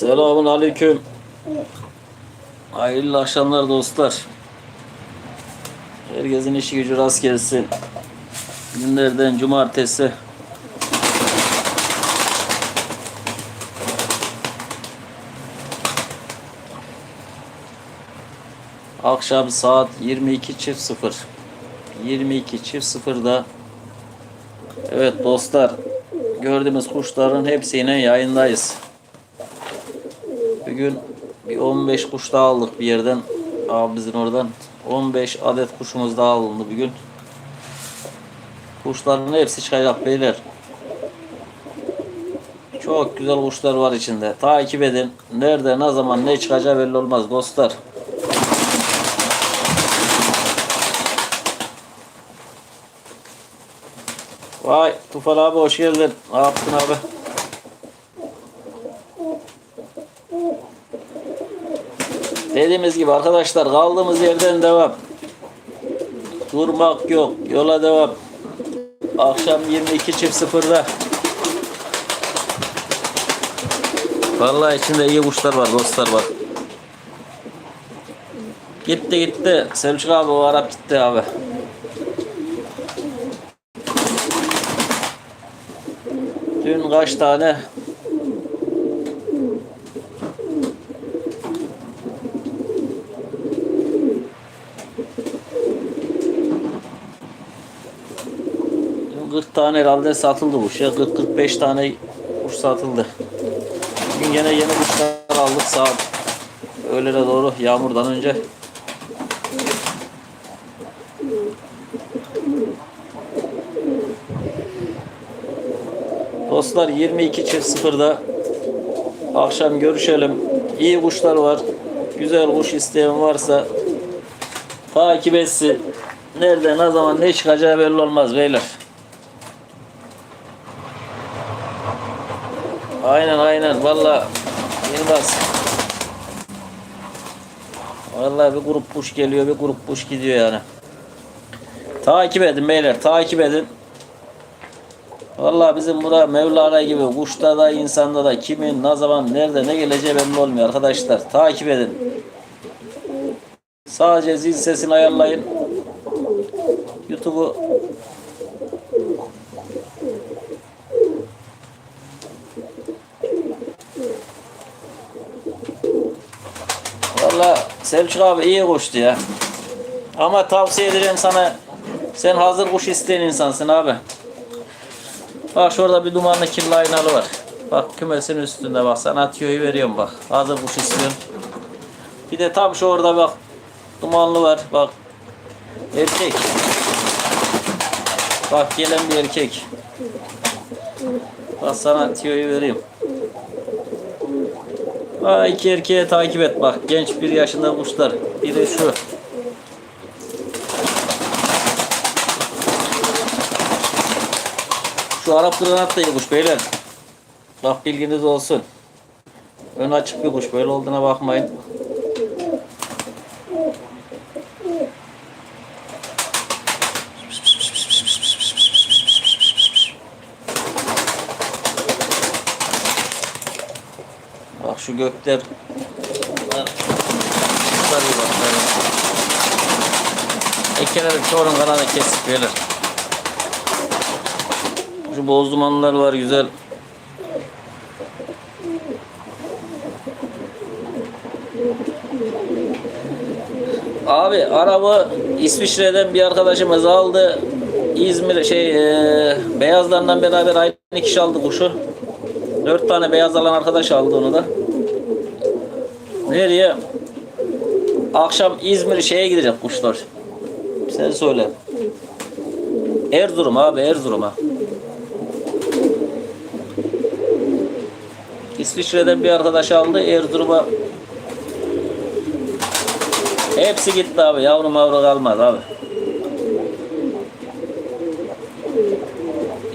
Selamun aleyküm. Hayırlı akşamlar dostlar. Herkesin işi gücü rast gelsin. Günlerden cumartesi. Akşam saat 22.00. 22.00'da Evet dostlar gördüğümüz kuşların hepsine yayındayız. Bugün bir 15 kuş daha aldık bir yerden abimizin oradan. 15 adet kuşumuz daha alındı bugün. Kuşların hepsi çıkacak beyler. Çok güzel kuşlar var içinde. Takip edin. Nerede, ne zaman, ne çıkacağı belli olmaz dostlar. Vay Tufan abi hoş geldin. Ne yaptın abi? Dediğimiz gibi arkadaşlar kaldığımız yerden devam. Durmak yok. Yola devam. Akşam 22.00'da. Vallahi içinde iyi kuşlar var dostlar bak. Gitti gitti. Selçuk abi o Arap gitti abi. Dün kaç tane Dün 40 tane herhalde satıldı bu şey. 40-45 tane kuş satıldı. Bugün gene yeni kuşlar aldık saat öğlene doğru yağmurdan önce. Dostlar 22.00'da akşam görüşelim. İyi kuşlar var. Güzel kuş isteyen varsa takip etsin. Nerede ne zaman ne çıkacağı belli olmaz beyler. Aynen aynen valla Yılmaz. Valla bir grup kuş geliyor bir grup kuş gidiyor yani. Takip edin beyler takip edin. Vallahi bizim burada Mevlana gibi kuşta da insanda da kimin ne zaman nerede ne geleceği belli olmuyor arkadaşlar. Takip edin. Sadece zil sesini ayarlayın. YouTube'u Valla Selçuk abi iyi kuştu ya. Ama tavsiye ederim sana sen hazır kuş isteyen insansın abi. Bak şurada bir dumanlı kirli aynalı var. Bak kümesin üstünde bak sana tüyoyu veriyorum bak. Hazır kuş istiyorsun. Bir de tam şu orada bak dumanlı var bak. Erkek. Bak gelen bir erkek. Bak sana tüyoyu vereyim. Aa, iki erkeğe takip et bak. Genç bir yaşında kuşlar. Biri şu. Şu Arap granat da iyi kuş beyler. Bak bilginiz olsun. Ön açık bir kuş. Böyle olduğuna bakmayın. Şu gökler. Bunlar, iyi bak. böyle. Ekelerim çoğunun kesik beyler. Şu boz dumanlar var güzel. Abi araba İsviçre'den bir arkadaşımız aldı. İzmir şey e, beyazlarından beraber aynı kişi aldı kuşu. Dört tane beyaz alan arkadaş aldı onu da. Nereye? Akşam İzmir şeye gidecek kuşlar. Sen söyle. Erzurum abi Erzurum'a. İsviçre'den bir arkadaş aldı Erzurum'a. Hepsi gitti abi. Yavru mavru kalmaz abi.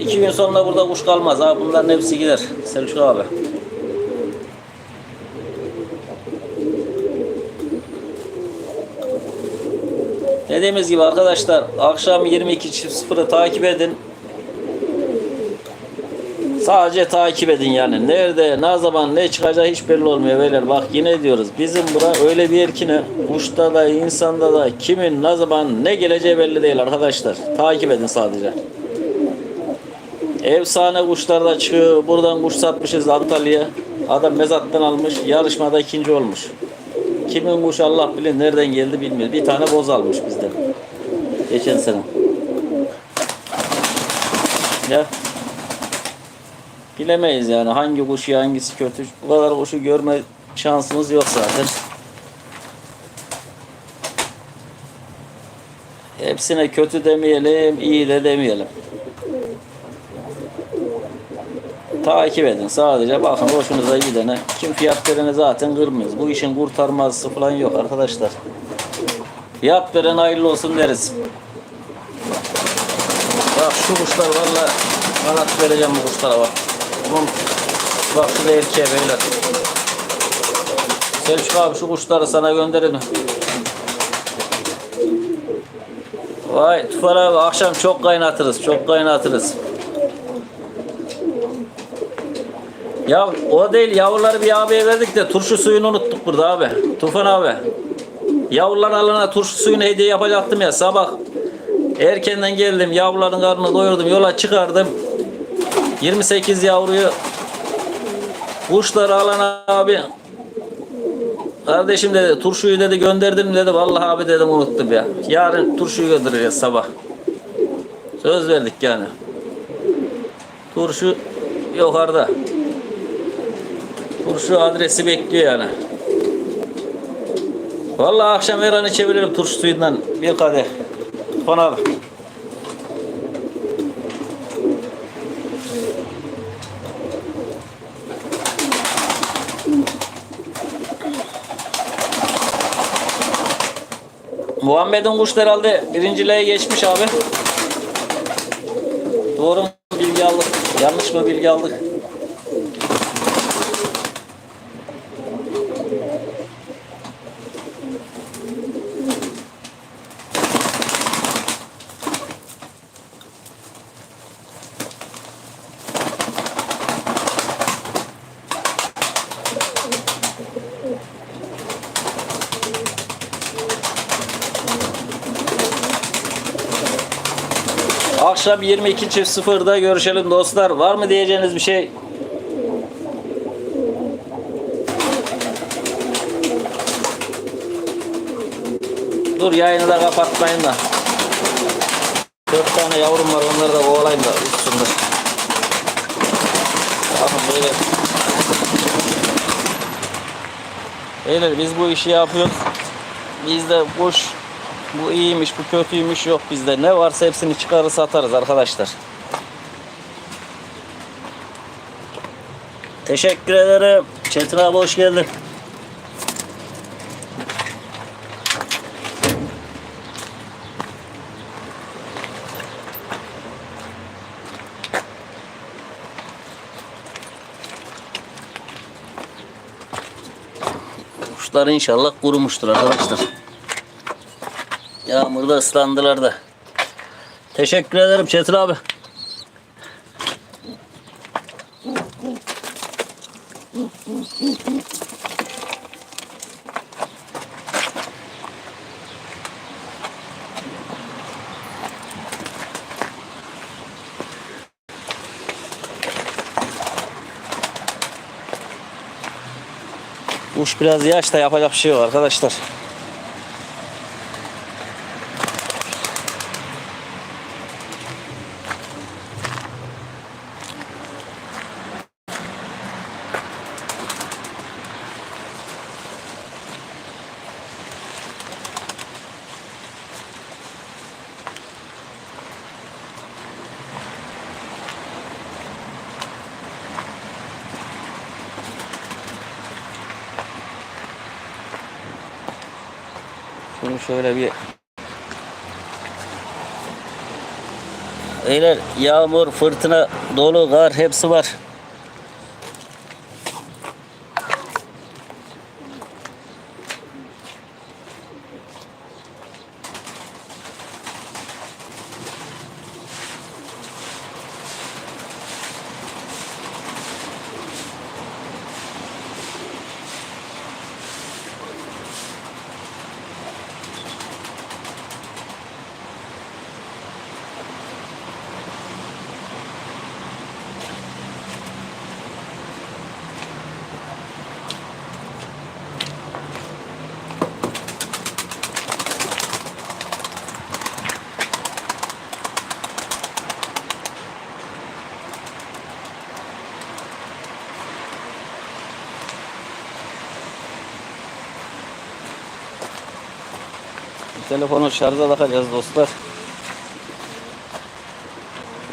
İki gün sonra burada kuş kalmaz abi. Bunların hepsi gider. Selçuk abi. Dediğimiz gibi arkadaşlar akşam 22.00'ı takip edin. Sadece takip edin yani. Nerede, ne zaman, ne çıkacağı hiç belli olmuyor beyler. Bak yine diyoruz. Bizim bura öyle bir yer ki ne? Kuşta da, insanda da kimin, ne zaman, ne geleceği belli değil arkadaşlar. Takip edin sadece. Efsane kuşlar da çıkıyor. Buradan kuş satmışız Antalya'ya. Adam mezattan almış. Yarışmada ikinci olmuş. Kimin kuşu Allah bilir nereden geldi bilmiyor. Bir tane boz almış bizden. Geçen sene. Ya. Bilemeyiz yani hangi kuş iyi, hangisi kötü. Bu kadar kuşu görme şansımız yok zaten. Hepsine kötü demeyelim, iyi de demeyelim. Takip edin sadece bakın hoşunuza gidene. Kim fiyat verene zaten kırmıyoruz. Bu işin kurtarmazsı falan yok arkadaşlar. Fiyat veren hayırlı olsun deriz. Bak şu kuşlar valla kanat vereceğim bu kuşlara bak. Bunun, bak şu da erkeğe beyler. Selçuk abi şu kuşları sana gönderelim. Vay Tufan abi akşam çok kaynatırız, çok kaynatırız. Ya o değil yavruları bir abiye verdik de turşu suyunu unuttuk burada abi. Tufan abi. Yavrular alana turşu suyunu hediye yapacaktım ya sabah. Erkenden geldim yavruların karnını doyurdum yola çıkardım. 28 yavruyu kuşları alan abi Kardeşim dedi turşuyu dedi gönderdim dedi vallahi abi dedim unuttum ya. Yarın turşuyu göndereceğiz sabah. Söz verdik yani. Turşu yukarıda. Turşu adresi bekliyor yani. Vallahi akşam her an içebilirim turşu suyundan bir kadeh. Abi. Muhammed'in kuşları herhalde birinciliğe geçmiş abi. Doğru mu bilgi aldık? Yanlış mı bilgi aldık? Akşam 22.00'da görüşelim dostlar. Var mı diyeceğiniz bir şey? Dur yayını da kapatmayın da. Dört tane yavrum var onları da kovalayayım da üstünde. Bakın böyle. Beyler biz bu işi yapıyoruz. Bizde kuş bu iyiymiş, bu kötüymüş yok bizde. Ne varsa hepsini çıkarır satarız arkadaşlar. Teşekkür ederim. Çetin abi hoş geldin. Kuşlar inşallah kurumuştur arkadaşlar. Yağmurda ıslandılar da. Teşekkür ederim Çetin abi. Kuş biraz yaş da yapacak bir şey yok arkadaşlar. Şunu şöyle bir Beyler yağmur, fırtına, dolu, kar hepsi var. Telefonu şarja takacağız dostlar.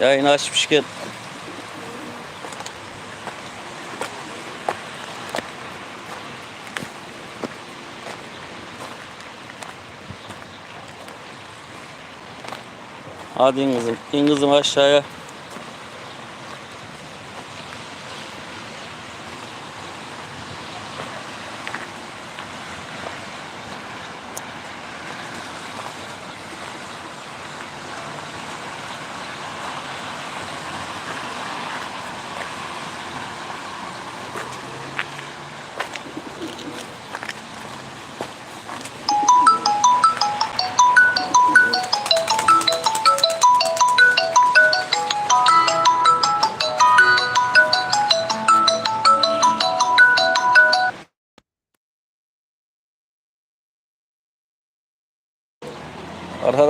Yayını açmışken Hadi in kızım. İn kızım aşağıya.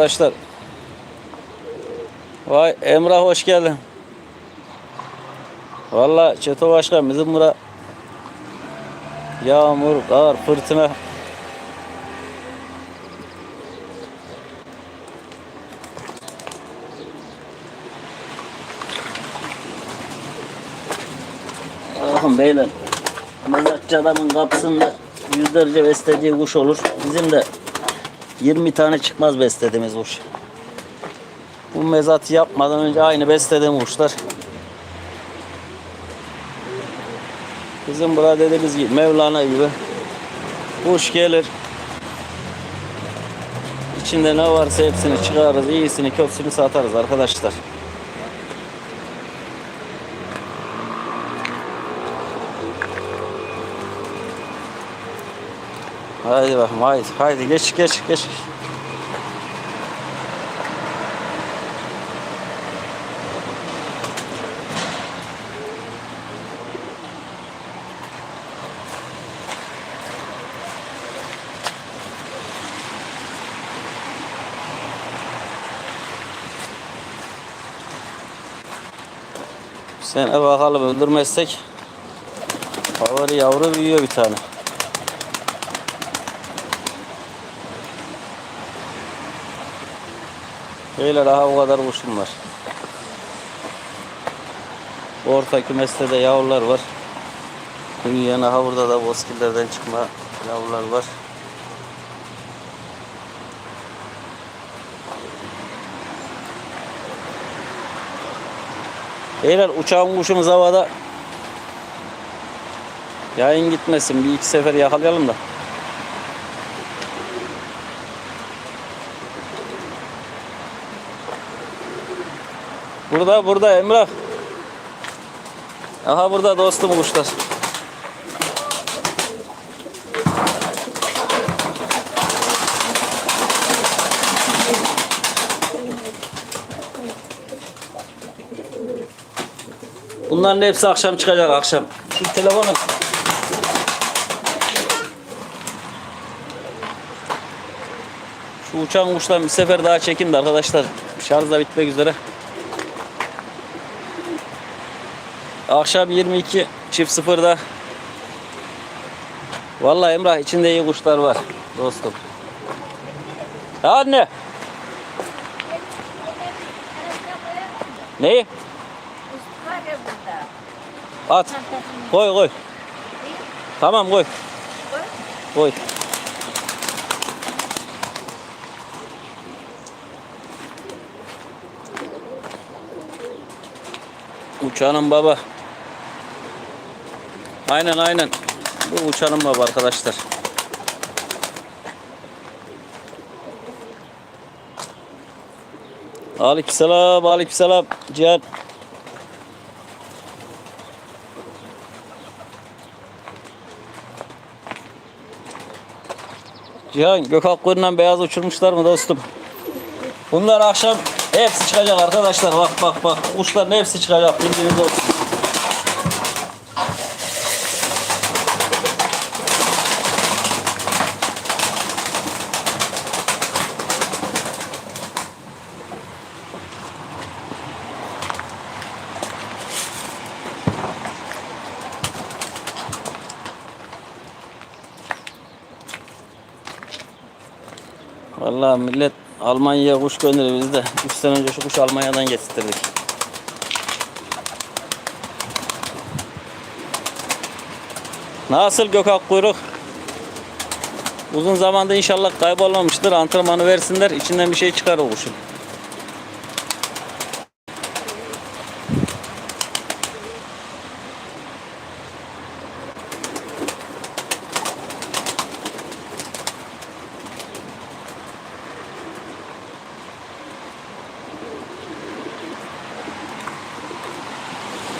Arkadaşlar. Vay Emrah hoş geldin. Valla Çeto Başkan bizim bura yağmur, kar, fırtına. Bakın beyler mezatçı adamın kapısında yüzlerce beslediği kuş olur. Bizim de 20 tane çıkmaz beslediğimiz kuş. Bu mezatı yapmadan önce aynı beslediğim kuşlar. Bizim burada dediğimiz gibi Mevlana gibi kuş gelir. İçinde ne varsa hepsini çıkarırız. iyisini kötüsünü satarız arkadaşlar. Haydi bakayım haydi haydi geç geç geç. Sene bakalım öldürmezsek favori yavru büyüyor bir tane. Böyle daha o kadar kuşum var. Orta kümeste de yavrular var. Büyüyen aha burada da bozkillerden çıkma yavrular var. Beyler uçağın kuşumuz havada. Yayın gitmesin. Bir iki sefer yakalayalım da. Burada burada Emrah. Aha burada dostum kuşlar. Bunların hepsi akşam çıkacak akşam. Şu telefonu. Şu uçan kuştan bir sefer daha çekin de arkadaşlar. Şarj da bitmek üzere. Akşam 22 çift sıfırda. Vallahi Emrah içinde iyi kuşlar var dostum. Anne. Neyi? At. Koy koy. Tamam koy. Koy. Uçanın baba. Aynen aynen. Bu uçanın baba arkadaşlar. Aleykümselam, aleykümselam. Cihan. Cihan Gökhan Kuyruğu'ndan beyaz uçurmuşlar mı dostum? Bunlar akşam hepsi çıkacak arkadaşlar. Bak bak bak. Kuşların hepsi çıkacak. Bildiğiniz olsun. Vallahi millet Almanya'ya kuş gönderiyor biz de 3 sene önce şu kuş Almanya'dan getirttirdik. Nasıl Gökhan kuyruk? Uzun zamanda inşallah kaybolmamıştır. Antrenmanı versinler. içinden bir şey çıkar o kuşun.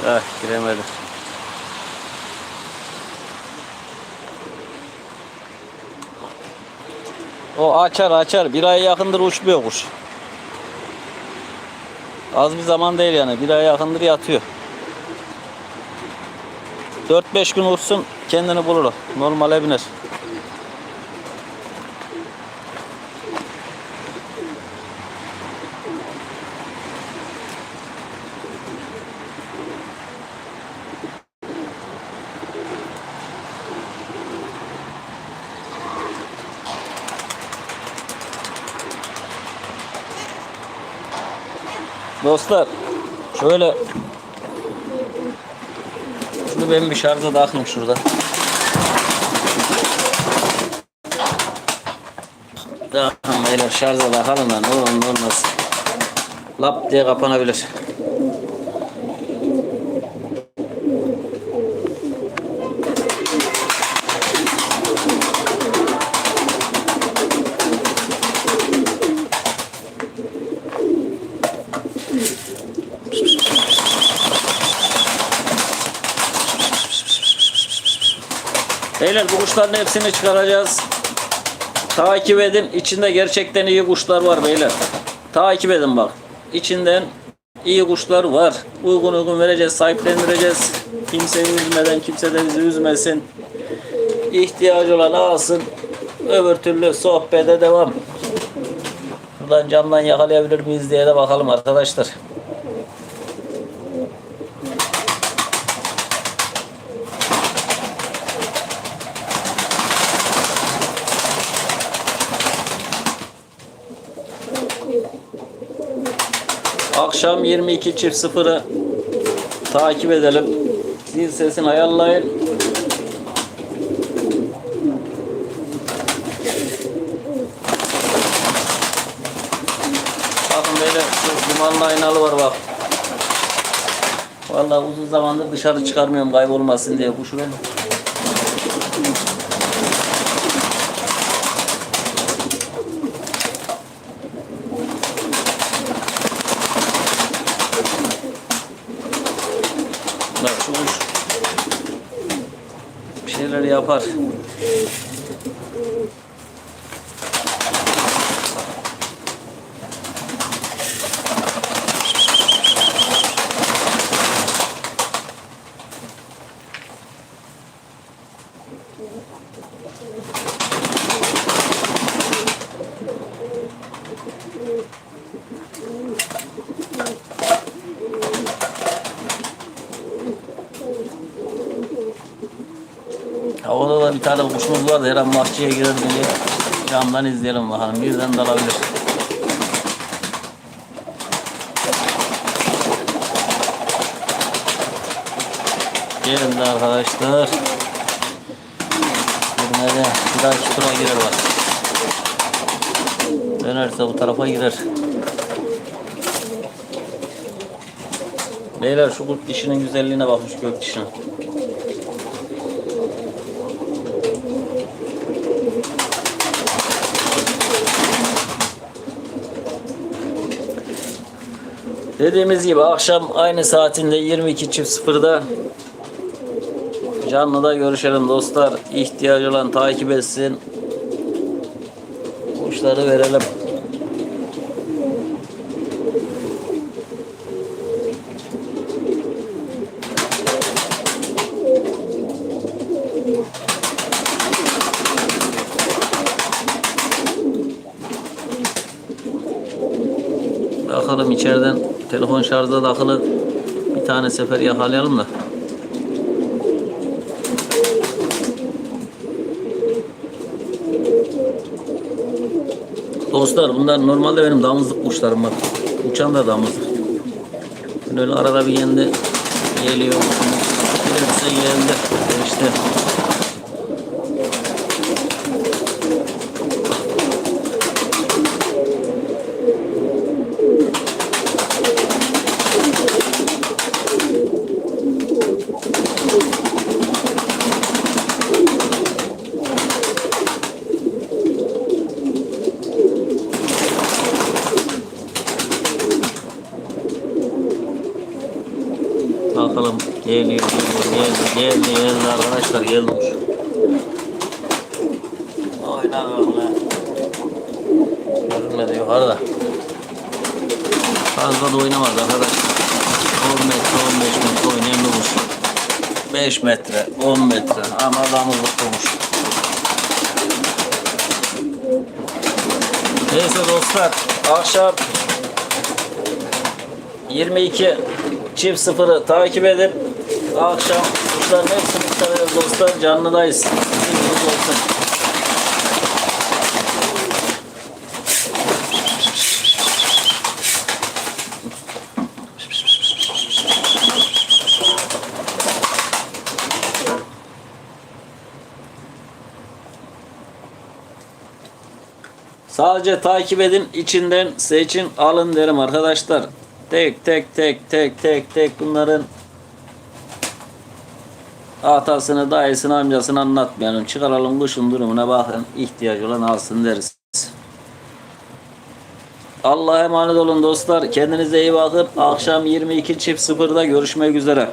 Ah giremedim. O açar açar. Bir aya yakındır uçmuyor kuş. Az bir zaman değil yani. Bir aya yakındır yatıyor. 4-5 gün uçsun kendini bulur o. Normale biner. Dostlar şöyle şunu ben bir şarja takayım şurada. Tamam beyler şarja takalım da ne olur olmaz. Lap diye kapanabilir. Beyler bu kuşların hepsini çıkaracağız. Takip edin. İçinde gerçekten iyi kuşlar var beyler. Takip edin bak. İçinden iyi kuşlar var. Uygun uygun vereceğiz, sahiplendireceğiz. Kimseyi üzmeden, kimse de bizi üzmesin. İhtiyacı olan alsın. Öbür türlü sohbete devam. Buradan camdan yakalayabilir miyiz diye de bakalım arkadaşlar. Akşam 22 çift sıfırı takip edelim. Zil sesini ayarlayın. Bakın böyle şu dumanlı aynalı var bak. Vallahi uzun zamandır dışarı çıkarmıyorum kaybolmasın diye ben. Bak şu kuş bir şeyler yapar. Da bir tane kuşumuz vardı. Her an bahçeye girer diye camdan izleyelim bakalım. Birden dalabilir. Gelin arkadaşlar. Girmede bir dahaki tura girer bak. Dönerse bu tarafa girer. Beyler şu kurt dişinin güzelliğine bakın şu gök dişine. Dediğimiz gibi akşam aynı saatinde 22.00'da canlıda görüşelim dostlar. İhtiyacı olan takip etsin. Kuşları verelim. Şarjda takılı bir tane sefer yakalayalım da. Dostlar bunlar normalde benim damızlık kuşlarım bak. Uçan da damızlık. Böyle arada bir yendi geliyor. Gelirse geldi. İşte. Bakalım geliyor, geliyor, geldi, geldi, geldi arkadaşlar geldi kuş. Oyna böyle. Görünmedi yukarıda. Fazla da oynamaz arkadaşlar. 10 metre, 15 metre oynayan bir kuş. 5 metre, 10 metre ama damızlık kuş. Neyse dostlar, akşam 22 çift sıfırı takip edin. Akşam kuşların hepsini tutarız dostlar. Canlıdayız. Bilginiz olsun. Sadece takip edin, içinden seçin, alın derim arkadaşlar. Tek tek tek tek tek tek bunların atasını, dayısını, amcasını anlatmayalım. Çıkaralım kuşun durumuna bakın. ihtiyacı olan alsın deriz. Allah'a emanet olun dostlar. Kendinize iyi bakın. Akşam 22 çift sıfırda görüşmek üzere.